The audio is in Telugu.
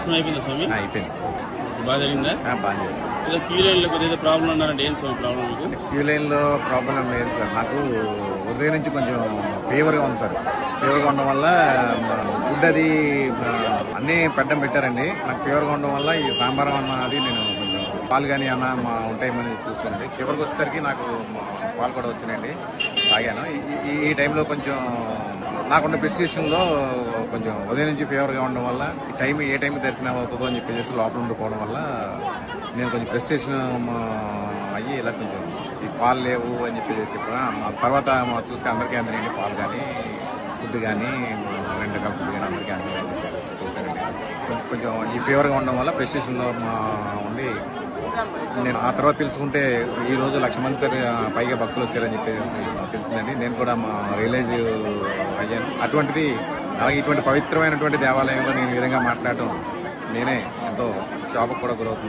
దర్శనం అయిపోయిందా స్వామి? అయిపోయింది. బాగా జరిగిందా? బాగా క్యూ లైన్లో కొద్దిగా ప్రాబ్లం ఉన్నారంటే ఏం స్వామి ప్రాబ్లం మీకు? క్యూ ప్రాబ్లం లేదు సార్. నాకు ఉదయం నుంచి కొంచెం ఫీవర్గా ఉంది సార్. ఫీవర్గా ఉండడం వల్ల ఫుడ్ అది అన్నీ పెట్టడం పెట్టారండి. నాకు ఫీవర్గా ఉండడం వల్ల ఈ సాంబార్ అన్న అది నేను కొంచెం పాలు కానీ అన్న మా ఉంటాయేమని చూస్తుంది చివరికి వచ్చేసరికి నాకు పాలు కూడా వచ్చినాయండి. తాగాను. ఈ టైంలో కొంచెం నాకున్న ప్రిస్టేషన్లో కొంచెం ఉదయం నుంచి ఫేవర్గా ఉండడం వల్ల ఈ టైం ఏ టైం దర్శనం అవుతుందో అని చెప్పేసి లోపల ఉండిపోవడం వల్ల నేను కొంచెం ప్రెస్టేషన్ అయ్యి ఇలా కొంచెం ఈ పాలు లేవు అని చెప్పేసి చెప్పిన తర్వాత చూస్తే అందరికీ అందరండి పాలు కానీ ఫుడ్ కానీ రెండు రకాల ఫుడ్ కానీ అందరికీ అందరండి చూసానండి కొంచెం ఈ ఫేవర్గా ఉండడం వల్ల ప్రెస్టేషన్లో ఉండి నేను ఆ తర్వాత తెలుసుకుంటే ఈ రోజు లక్ష మంది పైగా భక్తులు వచ్చారని చెప్పేసి తెలిసిందండి నేను కూడా మా రియలైజ్ అయ్యాను. అటువంటిది అలాగే ఇటువంటి పవిత్రమైనటువంటి దేవాలయంలో నేను ఈ విధంగా మాట్లాడటం నేనే ఎంతో షాపు కూడా గురవుతున్నాను.